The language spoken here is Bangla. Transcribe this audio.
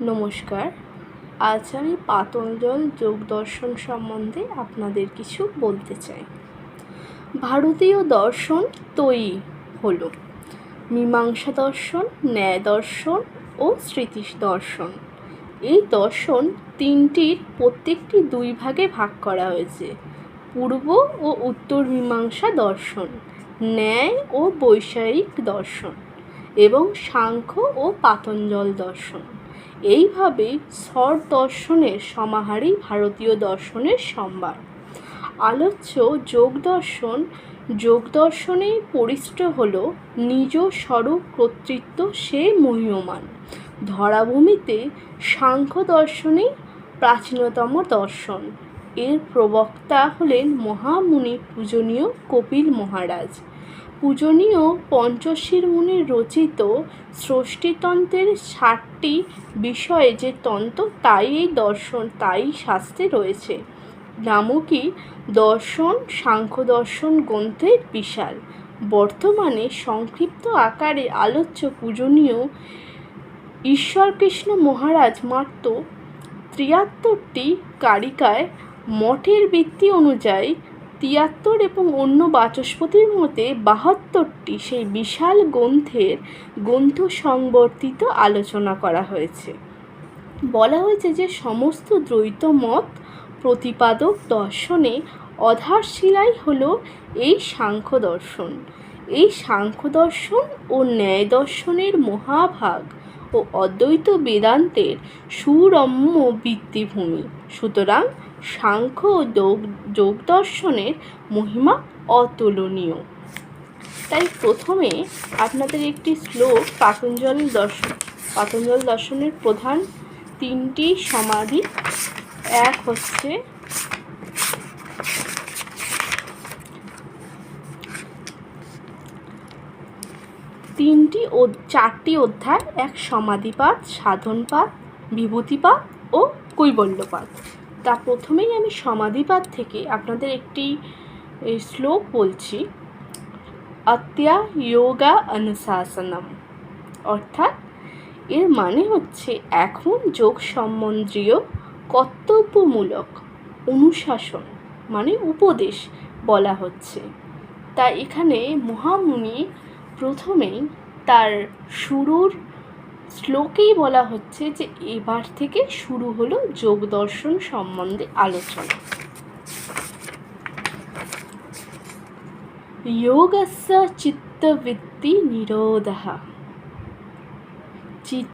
নমস্কার। আজ আমি পাতঞ্জল যোগ দর্শন সম্বন্ধে আপনাদের কিছু বলতে চাই। ভারতীয় দর্শন তৈরি হল। মীমাংসা দর্শন, ন্যায় দর্শন ও স্মৃতি দর্শন। এই দর্শন তিনটির প্রত্যেকটি দুই ভাগে ভাগ করা হয়েছে। পূর্ব ও উত্তর মীমাংসা দর্শন, ন্যায় ও বৈষয়িক দর্শন এবং সাংখ্য ও পাতঞ্জল দর্শন। এইভাবে স্বর দর্শনের সমাহারই ভারতীয় দর্শনের সম্ভার আলোচ্য যোগ দর্শন, যোগ দর্শনে পরিষ্ট হল নিজ স্বরূপ কর্তৃত্ব সে মহীয়মান। ধরাভূমিতে সাংখ্য দর্শনই প্রাচীনতম দর্শন। এর প্রবক্তা হলেন মহামুনি পূজনীয় কপিল মহারাজ। পূজনীয় পঞ্চশীর মুনির রচিত ষষ্ঠীতন্ত্রের ষাটটি বিষয়ে যে তন্ত্র, তাই এই দর্শন, তাই শাস্ত্রে রয়েছে। নামকই দর্শন সাংখ্য দর্শন গ্রন্থের বিশাল। বর্তমানে সংক্ষিপ্ত আকারে আলোচ্য পূজনীয় ঈশ্বরকৃষ্ণ মহারাজ মাত্র তিয়াত্তরটি কারিকায় মঠের বৃত্তি অনুযায়ী তিয়াত্তর এবং অন্য বাচস্পতির মতে বাহাত্তরটি সেই বিশাল গ্রন্থের গ্রন্থ সংবর্তিত আলোচনা করা হয়েছে। বলা হয়েছে যে সমস্ত দ্বৈত মত প্রতিপাদক দর্শনে অধারশিলাই হল এই সাংখ্য দর্শন। এই সাংখ্য দর্শন ও ন্যায় দর্শনের মহাভাগ ও অদ্বৈত বেদান্তের সুরম্য ভিত্তিভূমি। সুতরাং সাংখ্য ও যোগ যোগ দর্শনের মহিমা অতুলনীয়। তাই প্রথমে আপনাদের একটি শ্লোক পাতঞ্জল দর্শন, পাতঞ্জল দর্শনের প্রধান তিনটি সমাধি। এক হচ্ছে, তিনটি ও চারটি অধ্যায়, এক সমাধিপাত, সাধনপাত, বিভূতিপাত ও কৈবল্যপাত। তা প্রথমেই আমি সমাধিপাত থেকে আপনাদের একটি শ্লোক বলছি। অত্যা যোগা অনুশাসনম। অর্থাৎ এর মানে হচ্ছে এখন যোগ সম্বন্ধীয় কর্তব্যমূলক অনুশাসন মানে উপদেশ বলা হচ্ছে। তা এখানে মহামুনি প্রথমেই তার শুরুর শ্লোকেই বলা হচ্ছে যে এবার থেকে শুরু হলো যোগ দর্শন সম্বন্ধে আলোচনা योगस्य चित्तवृत्ति निरोधः चित्